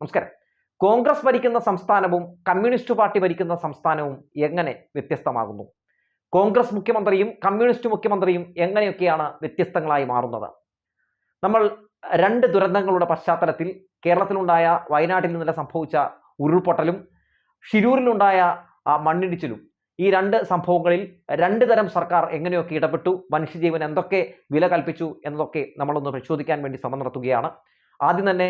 നമസ്കാരം. കോൺഗ്രസ് ഭരിക്കുന്ന സംസ്ഥാനവും കമ്മ്യൂണിസ്റ്റ് പാർട്ടി ഭരിക്കുന്ന സംസ്ഥാനവും എങ്ങനെ വ്യത്യസ്തമാകുന്നു? കോൺഗ്രസ് മുഖ്യമന്ത്രിയും കമ്മ്യൂണിസ്റ്റ് മുഖ്യമന്ത്രിയും എങ്ങനെയൊക്കെയാണ് വ്യത്യസ്തങ്ങളായി മാറുന്നത്? നമ്മൾ രണ്ട് ദുരന്തങ്ങളുടെ പശ്ചാത്തലത്തിൽ കേരളത്തിലുണ്ടായ വയനാട്ടിൽ നിന്നല്ല സംഭവിച്ച ഉരുൾപൊട്ടലും ഷിരൂരിലുണ്ടായ മണ്ണിടിച്ചിലും ഈ രണ്ട് സംഭവങ്ങളിൽ രണ്ട് തരം സർക്കാർ എങ്ങനെയൊക്കെ ഇടപെട്ടു മനുഷ്യജീവൻ എന്തൊക്കെ വില കൽപ്പിച്ചു എന്നതൊക്കെ നമ്മളൊന്ന് പരിശോധിക്കാൻ വേണ്ടി ശ്രമം നടത്തുകയാണ്. ആദ്യം തന്നെ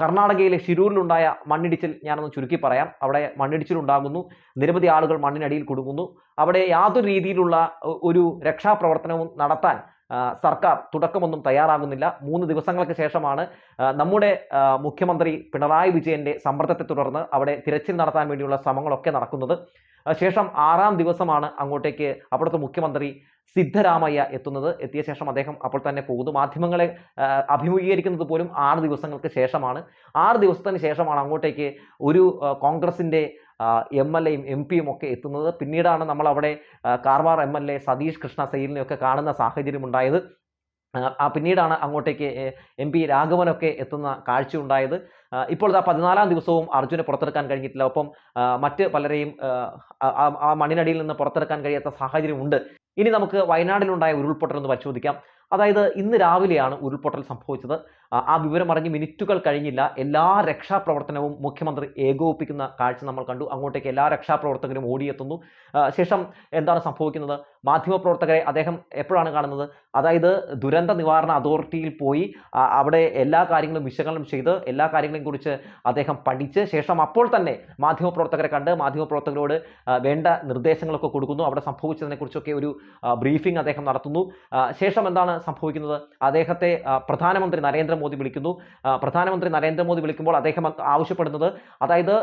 കർണാടകയിലെ ഷിരൂരിലുണ്ടായ മണ്ണിടിച്ചിൽ ഞാനൊന്ന് ചുരുക്കി പറയാം. അവിടെ മണ്ണിടിച്ചിൽ ഉണ്ടാകുന്നു നിരവധി ആളുകൾ മണ്ണിനടിയിൽ കുടുങ്ങുന്നു. അവിടെ യാതൊരു രീതിയിലുള്ള ഒരു രക്ഷാപ്രവർത്തനവും നടത്താൻ സർക്കാർ തുടക്കമൊന്നും തയ്യാറാകുന്നില്ല. മൂന്ന് ദിവസങ്ങൾക്ക് ശേഷമാണ് നമ്മുടെ മുഖ്യമന്ത്രി പിണറായി വിജയന്റെ സമ്മർദ്ദത്തെ തുടർന്ന് അവിടെ തിരച്ചിൽ നടത്താൻ വേണ്ടിയുള്ള ശ്രമങ്ങളൊക്കെ നടക്കുന്നത്. ശേഷം ആറാം ദിവസമാണ് അങ്ങോട്ടേക്ക് അവിടുത്തെ മുഖ്യമന്ത്രി സിദ്ധരാമയ്യ എത്തുന്നത്. എത്തിയ ശേഷം അദ്ദേഹം അപ്പോൾ തന്നെ പോകുന്നു. മാധ്യമങ്ങളെ അഭിമുഖീകരിക്കുന്നത് പോലും ആറ് ദിവസങ്ങൾക്ക് ശേഷമാണ്. ആറ് ദിവസത്തിന് ശേഷമാണ് അങ്ങോട്ടേക്ക് ഒരു കോൺഗ്രസിന്റെ എം എൽ എയും എം പിയും ഒക്കെ എത്തുന്നത്. പിന്നീടാണ് നമ്മൾ അവിടെ Karwar M L A Satish Krishna സെയിലിനെയൊക്കെ കാണുന്ന സാഹചര്യം ഉണ്ടായത്. ആ, ആ പിന്നീടാണ് അങ്ങോട്ടേക്ക് എം പി രാഘവനൊക്കെ എത്തുന്ന കാഴ്ച ഉണ്ടായത്. ആ, ഇപ്പോൾ ഇതാ പതിനാലാം ദിവസവും അർജുനെ പുറത്തെടുക്കാൻ കഴിഞ്ഞിട്ടില്ല. ഒപ്പം ആ, മറ്റ് പലരെയും ആ, ആ- ആ- ആ മണ്ണിനടിയിൽ നിന്ന് പുറത്തെടുക്കാൻ കഴിയാത്ത സാഹചര്യമുണ്ട്. ഇനി നമുക്ക് വയനാടിലുണ്ടായ ഉരുൾപൊട്ടൽ ഒന്ന് പരിശോധിക്കാം. അതായത് ഇന്ന് രാവിലെയാണ് ഉരുൾപൊട്ടൽ സംഭവിച്ചത്. ആ, വിവരം അറിഞ്ഞ് മിനിറ്റുകൾ കഴിഞ്ഞില്ല. എല്ലാ രക്ഷാപ്രവർത്തനവും മുഖ്യമന്ത്രി ഏകോപിപ്പിക്കുന്ന കാഴ്ച നമ്മൾ കണ്ടു. അങ്ങോട്ടേക്ക് എല്ലാ രക്ഷാപ്രവർത്തകരും ഓടിയെത്തുന്നു. ശേഷം എന്താണ് സംഭവിക്കുന്നത്? മാധ്യമപ്രവർത്തകരെ അദ്ദേഹം എപ്പോഴാണ് കാണുന്നത്? അതായത് ദുരന്ത നിവാരണ അതോറിറ്റിയിൽ പോയി അവിടെ എല്ലാ കാര്യങ്ങളും വിശകലനം ചെയ്ത് എല്ലാ കാര്യങ്ങളെയും കുറിച്ച് അദ്ദേഹം പഠിച്ച് ശേഷം അപ്പോൾ തന്നെ മാധ്യമപ്രവർത്തകരെ കണ്ട് മാധ്യമപ്രവർത്തകരോട് വേണ്ട നിർദ്ദേശങ്ങളൊക്കെ കൊടുക്കുന്നു. അവിടെ സംഭവിച്ചതിനെക്കുറിച്ചൊക്കെ ഒരു ബ്രീഫിംഗ് അദ്ദേഹം നടത്തുന്നു. ശേഷം എന്താണ് സംഭവിക്കുന്നത്. അദ്ദേഹത്തെ പ്രധാനമന്ത്രി നരേന്ദ്രമോദി വിളിക്കുന്നു. പ്രധാനമന്ത്രി നരേന്ദ്രമോദി വിളിക്കുമ്പോൾ അദ്ദേഹം ആവശ്യപ്പെടുന്നത് അതായത്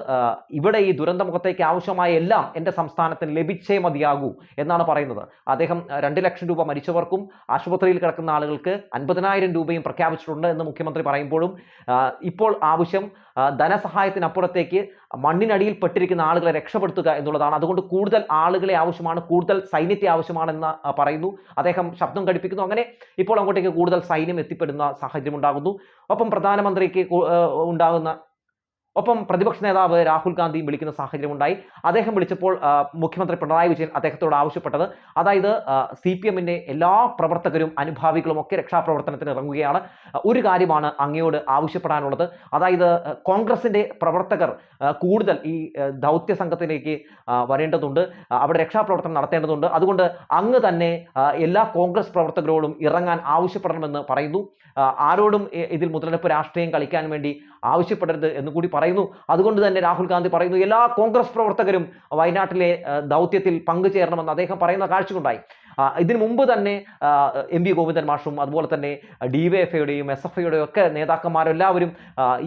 ഇവിടെ ഈ ദുരന്തമുഖത്തേക്ക് ആവശ്യമായ എല്ലാം എന്റെ സംസ്ഥാനത്തിന് ലഭിച്ചേ മതിയാകൂ എന്നാണ് പറയുന്നത്. അദ്ദേഹം രണ്ട് ലക്ഷം രൂപ മരിച്ചവർക്കും ആശുപത്രിയിൽ കിടക്കുന്ന ആളുകൾക്ക് അൻപതിനായിരം രൂപയും പ്രഖ്യാപിച്ചിട്ടുണ്ട് എന്ന് മുഖ്യമന്ത്രി പറയുമ്പോഴും ഇപ്പോൾ ആവശ്യം ധനസഹായത്തിനപ്പുറത്തേക്ക് മണ്ണിനടിയിൽ പെട്ടിരിക്കുന്ന ആളുകളെ രക്ഷപ്പെടുത്തുക എന്നുള്ളതാണ്. അതുകൊണ്ട് കൂടുതൽ ആളുകളെ ആവശ്യമാണ് കൂടുതൽ സൈന്യത്തെ ആവശ്യമാണെന്ന് പറയുന്നു. അദ്ദേഹം ശബ്ദം ഘടിപ്പിക്കുന്നു. അങ്ങനെ ഇപ്പോൾ അങ്ങോട്ടേക്ക് കൂടുതൽ സൈന്യം എത്തിപ്പെടുന്ന സാഹചര്യം ഉണ്ടാകുന്നു. ഒപ്പം പ്രധാനമന്ത്രിക്ക് ഉണ്ടാകുന്ന ഒപ്പം പ്രതിപക്ഷ നേതാവ് രാഹുൽ ഗാന്ധിയും വിളിക്കുന്ന സാഹചര്യം ഉണ്ടായി അദ്ദേഹം വിളിച്ചപ്പോൾ മുഖ്യമന്ത്രി പിണറായി വിജയൻ അദ്ദേഹത്തോട് ആവശ്യപ്പെട്ടത്. അതായത് സി പി എമ്മിന്റെ എല്ലാ പ്രവർത്തകരും അനുഭാവികളും ഒക്കെ രക്ഷാപ്രവർത്തനത്തിന് ഇറങ്ങുകയാണ്. ഒരു കാര്യമാണ് അങ്ങയോട് ആവശ്യപ്പെടാനുള്ളത്. അതായത് കോൺഗ്രസിന്റെ പ്രവർത്തകർ കൂടുതൽ ഈ ദൗത്യ സംഘത്തിലേക്ക് വരേണ്ടതുണ്ട്. അവിടെ രക്ഷാപ്രവർത്തനം നടത്തേണ്ടതുണ്ട്. അതുകൊണ്ട് അങ്ങ് തന്നെ എല്ലാ കോൺഗ്രസ് പ്രവർത്തകരോടും ഇറങ്ങാൻ ആവശ്യപ്പെടണമെന്ന് പറയുന്നു. ആരോടും ഇതിൽ മുതലെടുപ്പ് രാഷ്ട്രീയം കളിക്കാൻ വേണ്ടി ആവശ്യപ്പെടരുത് എന്ന് കൂടി പറയുന്നു. അതുകൊണ്ട് തന്നെ രാഹുൽ ഗാന്ധി പറയുന്നു എല്ലാ കോൺഗ്രസ് പ്രവർത്തകരും വയനാട്ടിലെ ദൗത്യത്തിൽ പങ്കുചേരണമെന്ന് അദ്ദേഹം പറയുന്ന കാഴ്ചയുണ്ടായി ഇതിനു മുമ്പ് തന്നെ എം വി ഗോവിന്ദൻ മാഷും അതുപോലെ തന്നെ ഡി വൈ എഫ് ഐയുടെയും എസ് എഫ് ഐയുടെയും ഒക്കെ നേതാക്കന്മാരെല്ലാവരും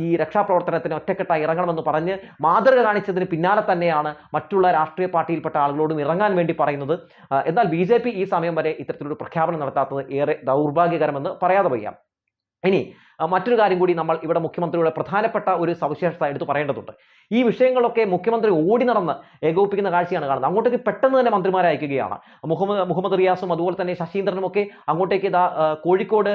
ഈ രക്ഷാപ്രവർത്തനത്തിന് ഒറ്റക്കെട്ടായി ഇറങ്ങണമെന്ന് പറഞ്ഞ് മാതൃക കാണിച്ചതിന് പിന്നാലെ തന്നെയാണ് മറ്റുള്ള രാഷ്ട്രീയ പാർട്ടിയിൽപ്പെട്ട ആളുകളോടും ഇറങ്ങാൻ വേണ്ടി പറയുന്നത്. എന്നാൽ ബി ഈ സമയം വരെ ഇത്തരത്തിലൊരു പ്രഖ്യാപനം നടത്താത്തത് ഏറെ ദൗർഭാഗ്യകരമെന്ന് പറയാതെ വയ്യ. ഇനി മറ്റൊരു കാര്യം കൂടി നമ്മൾ ഇവിടെ മുഖ്യമന്ത്രിയുടെ പ്രധാനപ്പെട്ട ഒരു സവിശേഷത എടുത്തു പറയേണ്ടതുണ്ട്. ഈ വിഷയങ്ങളൊക്കെ മുഖ്യമന്ത്രി ഓടി നടന്ന് ഏകോപിപ്പിക്കുന്ന കാഴ്ചയാണ് കാണുന്നത്. അങ്ങോട്ടേക്ക് പെട്ടെന്ന് തന്നെ മന്ത്രിമാരെ അയക്കുകയാണ്. മുഹമ്മദ് മുഹമ്മദ് റിയാസും അതുപോലെ തന്നെ ശശീന്ദ്രനും ഒക്കെ അങ്ങോട്ടേക്ക് ഇതാ കോഴിക്കോട്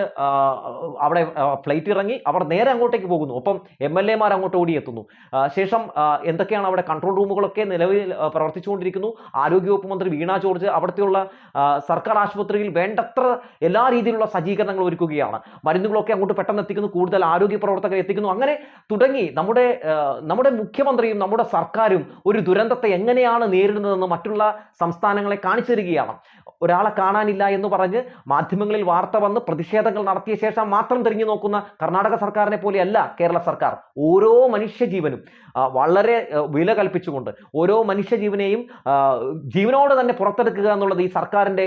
അവിടെ ഫ്ലൈറ്റ് ഇറങ്ങി അവർ നേരെ അങ്ങോട്ടേക്ക് പോകുന്നു. ഒപ്പം എം എൽ എമാർ അങ്ങോട്ട് ഓടിയെത്തുന്നു. ശേഷം എന്തൊക്കെയാണ് അവിടെ കൺട്രോൾ റൂമുകളൊക്കെ നിലവിൽ പ്രവർത്തിച്ചുകൊണ്ടിരിക്കുന്നു? ആരോഗ്യവകുപ്പ് മന്ത്രി വീണ ജോർജ് അവിടുത്തെയുള്ള സർക്കാർ ആശുപത്രിയിൽ വേണ്ടത്ര എല്ലാ രീതിയിലുള്ള സജ്ജീകരണങ്ങൾ ഒരുക്കുകയാണ്. മരുന്നുകളൊക്കെ അങ്ങോട്ട് പെട്ടെന്ന് എത്തിക്കുന്നു കൂടുതൽ ആരോഗ്യ പ്രവർത്തകരെ എത്തിക്കുന്നു. അങ്ങനെ തുടങ്ങി. നമ്മുടെ നമ്മുടെ നമ്മുടെ മുഖ്യമന്ത്രിയും നമ്മുടെ സർക്കാരും ഒരു ദുരന്തത്തെ എങ്ങനെയാണ് നേരിടുന്നതെന്ന് മറ്റുള്ള സംസ്ഥാനങ്ങളെ കാണിച്ചു തരികയാണ് ഒരാളെ കാണാനില്ല എന്ന് പറഞ്ഞ് മാധ്യമങ്ങളിൽ വാർത്ത വന്ന് പ്രതിഷേധങ്ങൾ നടത്തിയ ശേഷം മാത്രം തിരിഞ്ഞു നോക്കുന്ന കർണാടക സർക്കാരിനെ പോലെയല്ല കേരള സർക്കാർ. ഓരോ മനുഷ്യജീവനും വളരെ വില കൽപ്പിച്ചുകൊണ്ട് ഓരോ മനുഷ്യജീവനെയും ജീവനോട് തന്നെ പുറത്തെടുക്കുക എന്നുള്ളത് ഈ സർക്കാരിന്റെ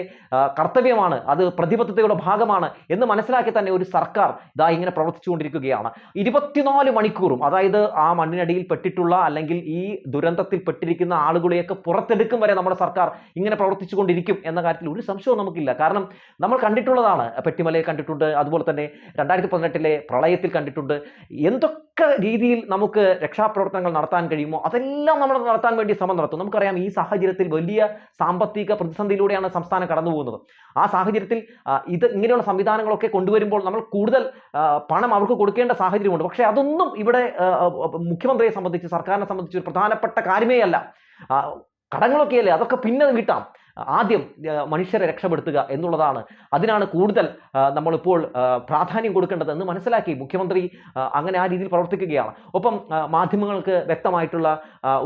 കർത്തവ്യമാണ്. അത് പ്രതിബദ്ധതയുടെ ഭാഗമാണ് എന്ന് മനസ്സിലാക്കി തന്നെ ഒരു സർക്കാർ ഇതാ ഇങ്ങനെ പ്രവർത്തിച്ചുകൊണ്ടിരിക്കുകയാണ്. ഇരുപത്തിനാല് മണിക്കൂറും അതായത് ആ മണ്ണിനടിയിൽ പെട്ടിട്ടുള്ള അല്ലെങ്കിൽ ഈ ദുരന്തത്തിൽ പെട്ടിരിക്കുന്ന ആളുകളെയൊക്കെ പുറത്തെടുക്കും വരെ നമ്മുടെ സർക്കാർ ഇങ്ങനെ പ്രവർത്തിച്ചുകൊണ്ടിരിക്കും എന്ന കാര്യത്തിൽ ഒരു സംശയവും നമുക്കില്ല. കാരണം നമ്മൾ കണ്ടിട്ടുള്ളതാണ്. പെട്ടിമലയെ കണ്ടിട്ടുണ്ട്. അതുപോലെ തന്നെ രണ്ടായിരത്തി പതിനെട്ടിലെ പ്രളയത്തിൽ കണ്ടിട്ടുണ്ട്. എന്തൊക്കെ രീതിയിൽ നമുക്ക് രക്ഷാപ്രവർത്തനങ്ങൾ നടത്താൻ കഴിയുമോ അതെല്ലാം നമ്മൾ നടത്താൻ വേണ്ടി ശ്രമം നടത്തും. നമുക്കറിയാം ഈ സാഹചര്യത്തിൽ വലിയ സാമ്പത്തിക പ്രതിസന്ധിയിലൂടെയാണ് സംസ്ഥാനം കടന്നു പോകുന്നത്. ആ സാഹചര്യത്തിൽ ഇത് ഇങ്ങനെയുള്ള സംവിധാനങ്ങളൊക്കെ കൊണ്ടുവരുമ്പോൾ നമ്മൾ കൂടുതൽ പണം അവർക്ക് കൊടുക്കേണ്ട സാഹചര്യമുണ്ട്. പക്ഷേ അതൊന്നും ഇവിടെ മുഖ്യമന്ത്രിയെ സംബന്ധിച്ച് സർക്കാരിനെ സംബന്ധിച്ച് ഒരു പ്രധാനപ്പെട്ട കാര്യമേ അല്ല ആ, കടങ്ങളൊക്കെയല്ലേ? അതൊക്കെ പിന്നെ വീട്ടാം ആദ്യം മനുഷ്യരെ രക്ഷപ്പെടുത്തുക എന്നുള്ളതാണ്. അതിനാണ് കൂടുതൽ നമ്മളിപ്പോൾ പ്രാധാന്യം കൊടുക്കേണ്ടത് എന്ന് മനസ്സിലാക്കി മുഖ്യമന്ത്രി അങ്ങനെ ആ രീതിയിൽ പ്രവർത്തിക്കുകയാണ്. ഒപ്പം മാധ്യമങ്ങൾക്ക് വ്യക്തമായിട്ടുള്ള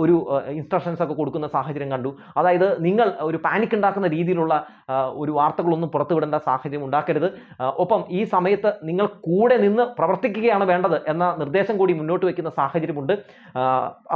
ഒരു ഇൻസ്ട്രക്ഷൻസ് ഒക്കെ കൊടുക്കുന്ന സാഹചര്യം കണ്ടു. അതായത് നിങ്ങൾ ഒരു പാനിക് ഉണ്ടാക്കുന്ന രീതിയിലുള്ള ഒരു വാർത്തകളൊന്നും പുറത്തുവിടേണ്ട സാഹചര്യം ഉണ്ടാക്കരുത്. ഒപ്പം ഈ സമയത്ത് നിങ്ങൾ കൂടെ നിന്ന് പ്രവർത്തിക്കുകയാണ് വേണ്ടത് എന്ന നിർദ്ദേശം കൂടി മുന്നോട്ട് വയ്ക്കുന്ന സാഹചര്യമുണ്ട്.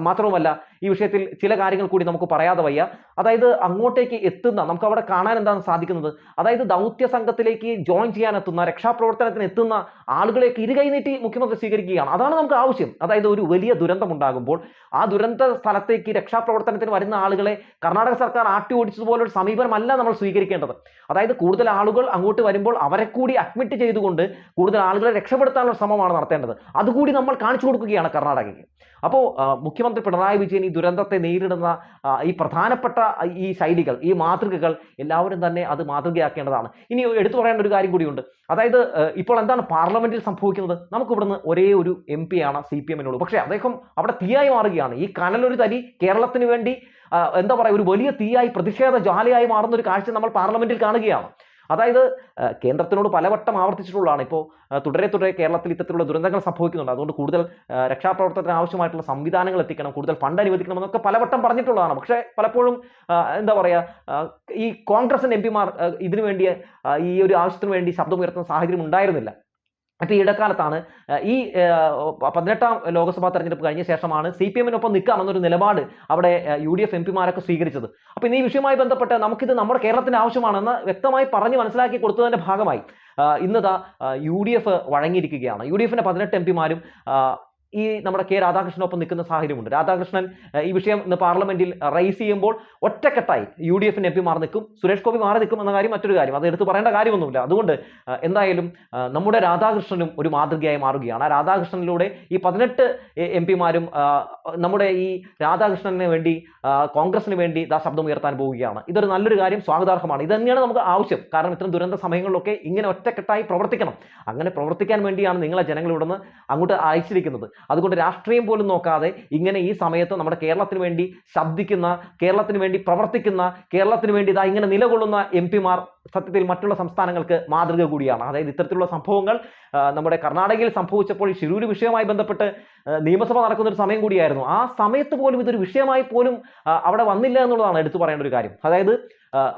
മാത്രവുമല്ല ഈ വിഷയത്തിൽ ചില കാര്യങ്ങൾ കൂടി നമുക്ക് പറയാതെ വയ്യ. അതായത് അങ്ങോട്ടേക്ക് എത്തുന്ന നമുക്ക് അവിടെ കാണാൻ എന്താണ് സാധിക്കുന്നത്? അതായത് ദൗത്യ സംഘത്തിലേക്ക് ജോയിൻ ചെയ്യാൻ എത്തുന്ന രക്ഷാപ്രവർത്തനത്തിന് എത്തുന്ന ആളുകളെയൊക്കെ ഇരുകൈ നീട്ടി മുഖ്യമന്ത്രി സ്വീകരിക്കുകയാണ്. അതാണ് നമുക്ക് ആവശ്യം. അതായത് ഒരു വലിയ ദുരന്തം ഉണ്ടാകുമ്പോൾ ആ ദുരന്ത സ്ഥലത്തേക്ക് രക്ഷാപ്രവർത്തനത്തിന് വരുന്ന ആളുകളെ കർണാടക സർക്കാർ ആട്ടി ഓടിച്ചതുപോലൊരു സമീപനമല്ല നമ്മൾ സ്വീകരിക്കേണ്ടത്. അതായത് കൂടുതൽ ആളുകൾ അങ്ങോട്ട് വരുമ്പോൾ അവരെ കൂടി അഡ്മിറ്റ് ചെയ്തുകൊണ്ട് കൂടുതൽ ആളുകളെ രക്ഷപ്പെടുത്താനുള്ള ശ്രമമാണ് നടത്തേണ്ടത്. അതുകൂടി നമ്മൾ കാണിച്ചു കൊടുക്കുകയാണ് കർണാടകയ്ക്ക്. അപ്പോൾ മുഖ്യമന്ത്രി പിണറായി വിജയൻ ഈ ദുരന്തത്തെ നേരിടുന്ന ഈ പ്രധാനപ്പെട്ട ഈ ശൈലികൾ ഈ മാതൃകകൾ എല്ലാവരും തന്നെ അത് മാതൃകയാക്കേണ്ടതാണ്. ഇനി എടുത്തു പറയേണ്ട ഒരു കാര്യം കൂടിയുണ്ട്. അതായത് ഇപ്പോൾ എന്താണ് പാർലമെന്റിൽ സംഭവിക്കുന്നത്? നമുക്ക് ഇവിടുന്ന് ഒരേ ഒരു എം പി ആണ് സി പി എമ്മിനുള്ളൂ. പക്ഷേ അദ്ദേഹം അവിടെ തീയായി മാറുകയാണ്. ഈ കനലൊരു തരി കേരളത്തിന് വേണ്ടി എന്താ പറയുക ഒരു വലിയ തീയായി പ്രതിഷേധ ജ്വാലയായി മാറുന്ന ഒരു കാഴ്ച നമ്മൾ പാർലമെന്റിൽ കാണുകയാണ്. അതായത് കേന്ദ്രത്തിനോട് പലവട്ടം ആവർത്തിച്ചിട്ടുള്ളതാണ്. ഇപ്പോൾ തുടരെ തുടരെ കേരളത്തിൽ ഇത്തരത്തിലുള്ള ദുരന്തങ്ങൾ സംഭവിക്കുന്നുണ്ട്. അതുകൊണ്ട് കൂടുതൽ രക്ഷാപ്രവർത്തനത്തിന് ആവശ്യമായിട്ടുള്ള സംവിധാനങ്ങൾ എത്തിക്കണം കൂടുതൽ ഫണ്ട് അനുവദിക്കണം എന്നൊക്കെ പലവട്ടം പറഞ്ഞിട്ടുള്ളതാണ്. പക്ഷേ പലപ്പോഴും എന്താ പറയുക ഈ കോൺഗ്രസിന്റെ എം പിമാർ ഇതിനു വേണ്ടി ഈ ഒരു ആവശ്യത്തിന് വേണ്ടി ശബ്ദമുയർത്തുന്ന സാഹചര്യം ഉണ്ടായിരുന്നില്ല. അപ്പോൾ ഈ ഇടക്കാലത്താണ് ഈ പതിനെട്ടാം ലോക്സഭാ തെരഞ്ഞെടുപ്പ് കഴിഞ്ഞ ശേഷമാണ് സി പി എമ്മിനൊപ്പം നിൽക്കാമെന്നൊരു നിലപാട് അവിടെ യു ഡി എഫ് എം പിമാരൊക്കെ സ്വീകരിച്ചത്. അപ്പോൾ ഇന്ന് ഈ വിഷയവുമായി ബന്ധപ്പെട്ട് നമുക്കിത് നമ്മുടെ കേരളത്തിന് ആവശ്യമാണെന്ന് വ്യക്തമായി പറഞ്ഞ് മനസ്സിലാക്കി കൊടുത്തതിന്റെ ഭാഗമായി ഇന്നിതാ യു ഡി എഫ് വഴങ്ങിയിരിക്കുകയാണ്. യു ഡി എഫിന്റെ പതിനെട്ട് എം പിമാരും ഈ നമ്മുടെ കെ രാധാകൃഷ്ണനൊപ്പം നിൽക്കുന്ന സാഹചര്യമുണ്ട്. രാധാകൃഷ്ണൻ ഈ വിഷയം ഇന്ന് പാർലമെന്റിൽ റൈസ് ചെയ്യുമ്പോൾ ഒറ്റക്കെട്ടായി യു ഡി എഫിന് എം പി മാറി നിൽക്കും സുരേഷ് ഗോപി മാറി നിൽക്കും എന്ന കാര്യം മറ്റൊരു കാര്യം. അത് എടുത്ത് പറയേണ്ട കാര്യമൊന്നുമില്ല. അതുകൊണ്ട് എന്തായാലും നമ്മുടെ രാധാകൃഷ്ണനും ഒരു മാതൃകയായി മാറുകയാണ്. ആ രാധാകൃഷ്ണനിലൂടെ ഈ പതിനെട്ട് എം പിമാരും നമ്മുടെ ഈ രാധാകൃഷ്ണന് വേണ്ടി കോൺഗ്രസിന് വേണ്ടി ഇതാ ശബ്ദം ഉയർത്താൻ പോവുകയാണ്. ഇതൊരു നല്ലൊരു കാര്യം സ്വാഗതാർഹമാണ്. ഇത് തന്നെയാണ് നമുക്ക് ആവശ്യം. കാരണം ഇത്തരം ദുരന്ത സമയങ്ങളിലൊക്കെ ഇങ്ങനെ ഒറ്റക്കെട്ടായി പ്രവർത്തിക്കണം. അങ്ങനെ പ്രവർത്തിക്കാൻ വേണ്ടിയാണ് നിങ്ങളെ ജനങ്ങളിവിടുന്ന് അങ്ങോട്ട് അയച്ചിരിക്കുന്നത്. അതുകൊണ്ട് രാഷ്ട്രീയം പോലും നോക്കാതെ ഇങ്ങനെ ഈ സമയത്ത് നമ്മുടെ കേരളത്തിന് വേണ്ടി ശബ്ദിക്കുന്ന കേരളത്തിന് വേണ്ടി പ്രവർത്തിക്കുന്ന കേരളത്തിന് വേണ്ടി ഇതാ ഇങ്ങനെ നിലകൊള്ളുന്ന എം പിമാർ സത്യത്തിൽ മറ്റുള്ള സംസ്ഥാനങ്ങൾക്ക് മാതൃക കൂടിയാണ്. അതായത് ഇത്തരത്തിലുള്ള സംഭവങ്ങൾ നമ്മുടെ കർണാടകയിൽ സംഭവിച്ചപ്പോൾ ഈ ശിരൂര് വിഷയവുമായി ബന്ധപ്പെട്ട് നിയമസഭ നടക്കുന്ന ഒരു സമയം കൂടിയായിരുന്നു. ആ സമയത്ത് പോലും ഇതൊരു വിഷയമായി പോലും അവിടെ വന്നില്ല എന്നുള്ളതാണ് എടുത്തു പറയേണ്ട ഒരു കാര്യം. അതായത്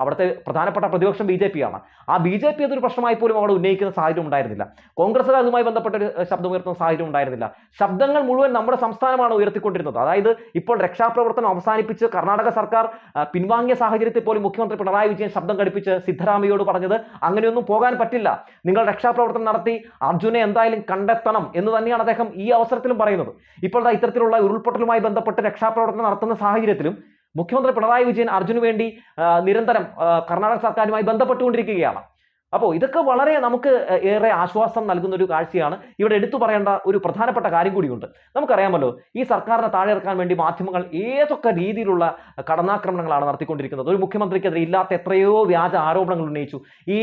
അവിടുത്തെ പ്രധാനപ്പെട്ട പ്രതിപക്ഷം ബി ജെ പി ആണ് ആ ബി ജെ പി അതൊരു പ്രശ്നമായി പോലും അവിടെ ഉന്നയിക്കുന്ന സാഹചര്യം ഉണ്ടായിരുന്നില്ല. കോൺഗ്രസ് അതുമായി ബന്ധപ്പെട്ട ഒരു ശബ്ദം ഉയർത്തുന്ന സാഹചര്യം ഉണ്ടായിരുന്നില്ല. ശബ്ദങ്ങൾ മുഴുവൻ നമ്മുടെ സംസ്ഥാനമാണ് ഉയർത്തിക്കൊണ്ടിരുന്നത്. അതായത് ഇപ്പോൾ രക്ഷാപ്രവർത്തനം അവസാനിപ്പിച്ച് കർണാടക സർക്കാർ പിൻവാങ്ങിയ സാഹചര്യത്തിൽ പോലും മുഖ്യമന്ത്രി പിണറായി വിജയൻ ശബ്ദം ഘടിപ്പിച്ച് സിദ്ധരാമയ്യോട് പറഞ്ഞത് അങ്ങനെയൊന്നും പോകാൻ പറ്റില്ല. നിങ്ങൾ രക്ഷാപ്രവർത്തനം നടത്തി അർജുനെ എന്തായാലും കണ്ടെത്തണം എന്ന് തന്നെയാണ് അദ്ദേഹം ഈ അവസരത്തിലും പറയുന്നത്. ഇപ്പോൾ ദാ ഇത്തരത്തിലുള്ള ഉരുൾപൊട്ടലുമായി ബന്ധപ്പെട്ട് രക്ഷാപ്രവർത്തനം നടത്തുന്ന സാഹചര്യത്തിലും മുഖ്യമന്ത്രി പിണറായി വിജയൻ അർജുന് വേണ്ടി നിരന്തരം കർണാടക സർക്കാരുമായി ബന്ധപ്പെട്ടുകൊണ്ടിരിക്കുകയാണ്. അപ്പോൾ ഇതൊക്കെ വളരെ നമുക്ക് ഏറെ ആശ്വാസം നൽകുന്ന ഒരു കാഴ്ചയാണ്. ഇവിടെ എടുത്തു പറയേണ്ട ഒരു പ്രധാനപ്പെട്ട കാര്യം കൂടിയുണ്ട്. നമുക്കറിയാമല്ലോ ഈ സർക്കാരിനെ താഴെ ഇറക്കാൻ വേണ്ടി മാധ്യമങ്ങൾ ഏതൊക്കെ രീതിയിലുള്ള കടന്നാക്രമണങ്ങളാണ് നടത്തിക്കൊണ്ടിരിക്കുന്നത്? ഒരു മുഖ്യമന്ത്രിക്കെതിരെ ഇല്ലാത്ത എത്രയോ വ്യാജ ആരോപണങ്ങൾ ഉന്നയിച്ചു. ഈ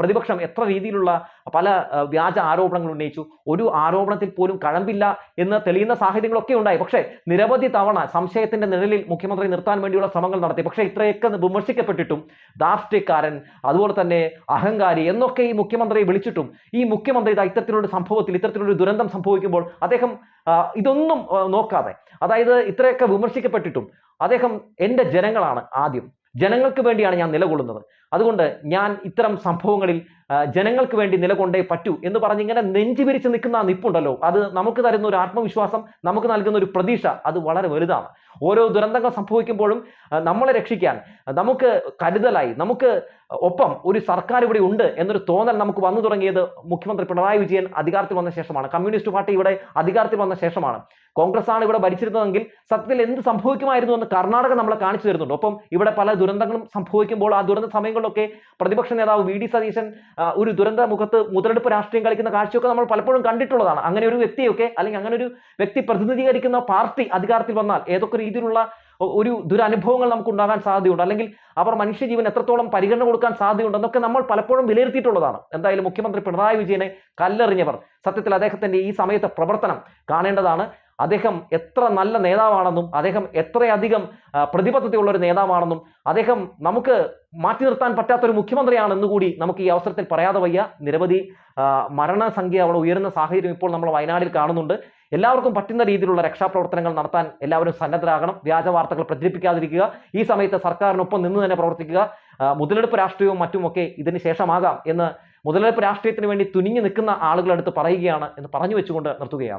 പ്രതിപക്ഷം എത്ര രീതിയിലുള്ള പല വ്യാജ ആരോപണങ്ങൾ ഉന്നയിച്ചു. ഒരു ആരോപണത്തിൽ പോലും കഴമ്പില്ല എന്ന് തെളിയുന്ന സാഹചര്യങ്ങളൊക്കെ ഉണ്ടായി. പക്ഷേ നിരവധി തവണ സംശയത്തിന്റെ നിഴലിൽ മുഖ്യമന്ത്രി നിർത്താൻ വേണ്ടിയുള്ള ശ്രമങ്ങൾ നടത്തി. പക്ഷേ ഇത്രയൊക്കെ വിമർശിക്കപ്പെട്ടിട്ടും ധാർഷ്ട്യക്കാരൻ അതുപോലെ തന്നെ അഹങ്കാരി എന്നൊക്കെ ഈ മുഖ്യമന്ത്രിയെ വിളിച്ചിട്ടും ഈ മുഖ്യമന്ത്രി ഇതാ ഇത്തരത്തിലൊരു സംഭവത്തിൽ ഇത്തരത്തിലൊരു ദുരന്തം സംഭവിക്കുമ്പോൾ അദ്ദേഹം ഇതൊന്നും നോക്കാതെ അതായത് ഇത്രയൊക്കെ വിമർശിക്കപ്പെട്ടിട്ടും അദ്ദേഹം എന്റെ ജനങ്ങളാണ് ആദ്യം. ജനങ്ങൾക്ക് വേണ്ടിയാണ് ഞാൻ നിലകൊള്ളുന്നത്. അതുകൊണ്ട് ഞാൻ ഇത്തരം സംഭവങ്ങളിൽ ജനങ്ങൾക്ക് വേണ്ടി നിലകൊണ്ടേ പറ്റൂ എന്ന് പറഞ്ഞ് ഇങ്ങനെ നെഞ്ചു വിരിച്ച് നിൽക്കുന്ന ആ നിപ്പുണ്ടല്ലോ. അത് നമുക്ക് തരുന്ന ഒരു ആത്മവിശ്വാസം നമുക്ക് നൽകുന്ന ഒരു പ്രതീക്ഷ അത് വളരെ വലുതാണ്. ഓരോ ദുരന്തങ്ങൾ സംഭവിക്കുമ്പോഴും നമ്മളെ രക്ഷിക്കാൻ നമുക്ക് കരുതലായി നമുക്ക് ഒപ്പം ഒരു സർക്കാർ ഇവിടെ ഉണ്ട് എന്നൊരു തോന്നൽ നമുക്ക് വന്നു തുടങ്ങിയത് മുഖ്യമന്ത്രി പിണറായി വിജയൻ അധികാരത്തിൽ വന്ന ശേഷമാണ്. കമ്മ്യൂണിസ്റ്റ് പാർട്ടി ഇവിടെ അധികാരത്തിൽ വന്ന ശേഷമാണ്. കോൺഗ്രസ് ആണ് ഇവിടെ ഭരിച്ചിരുന്നതെങ്കിൽ സത്യത്തിൽ എന്ത് സംഭവിക്കുമായിരുന്നു എന്ന് കർണാടക നമ്മളെ കാണിച്ചു തരുന്നുണ്ട്. ഒപ്പം ഇവിടെ പല ദുരന്തങ്ങളും സംഭവിക്കുമ്പോൾ ആ ദുരന്ത സമയങ്ങളിലൊക്കെ പ്രതിപക്ഷ നേതാവ് വി ഡി സതീശൻ ഒരു ദുരന്ത മുഖത്ത് മുതലെടുപ്പ് രാഷ്ട്രീയം കളിക്കുന്ന കാഴ്ചയൊക്കെ നമ്മൾ പലപ്പോഴും കണ്ടിട്ടുള്ളതാണ്. അങ്ങനെ ഒരു വ്യക്തിയൊക്കെ അല്ലെങ്കിൽ അങ്ങനെ ഒരു വ്യക്തി പ്രതിനിധീകരിക്കുന്ന പാർട്ടി അധികാരത്തിൽ വന്നാൽ ഏതൊക്കെ രീതിയിലുള്ള ഒരു ദുരനുഭവങ്ങൾ നമുക്ക് ഉണ്ടാകാൻ സാധ്യതയുണ്ട്. അല്ലെങ്കിൽ അവർ മനുഷ്യജീവൻ എത്രത്തോളം പരിഗണന കൊടുക്കാൻ സാധ്യതയുണ്ട് എന്നൊക്കെ നമ്മൾ പലപ്പോഴും വിലയിരുത്തിയിട്ടുള്ളതാണ്. എന്തായാലും മുഖ്യമന്ത്രി പിണറായി വിജയനെ കല്ലെറിഞ്ഞവർ സത്യത്തിൽ അദ്ദേഹത്തിന്റെ ഈ സമയത്തെ പ്രവർത്തനം കാണേണ്ടതാണ്. അദ്ദേഹം എത്ര നല്ല നേതാവാണെന്നും അദ്ദേഹം എത്രയധികം പ്രതിബദ്ധതയുള്ള ഒരു നേതാവാണെന്നും അദ്ദേഹം നമുക്ക് മാറ്റി നിർത്താൻ പറ്റാത്തൊരു മുഖ്യമന്ത്രിയാണെന്ന് കൂടി നമുക്ക് ഈ അവസരത്തിൽ പറയാതെ വയ്യ. നിരവധി മരണസംഖ്യ അവിടെ ഉയരുന്ന സാഹചര്യം ഇപ്പോൾ നമ്മൾ വയനാടിൽ കാണുന്നുണ്ട്. എല്ലാവർക്കും പറ്റുന്ന രീതിയിലുള്ള രക്ഷാപ്രവർത്തനങ്ങൾ നടത്താൻ എല്ലാവരും സന്നദ്ധരാകണം. വ്യാജ വാർത്തകൾ പ്രചരിപ്പിക്കാതിരിക്കുക. ഈ സമയത്ത് സർക്കാരിനൊപ്പം നിന്ന് തന്നെ പ്രവർത്തിക്കുക. മുതലെടുപ്പ് രാഷ്ട്രീയവും മറ്റുമൊക്കെ ഇതിന് ശേഷമാകാം എന്ന് മുതലെടുപ്പ് രാഷ്ട്രീയത്തിന് വേണ്ടി തുനിഞ്ഞു നിൽക്കുന്ന ആളുകളെടുത്ത് പറയുകയാണ് എന്ന് പറഞ്ഞു വെച്ചുകൊണ്ട് നിർത്തുകയാണ്.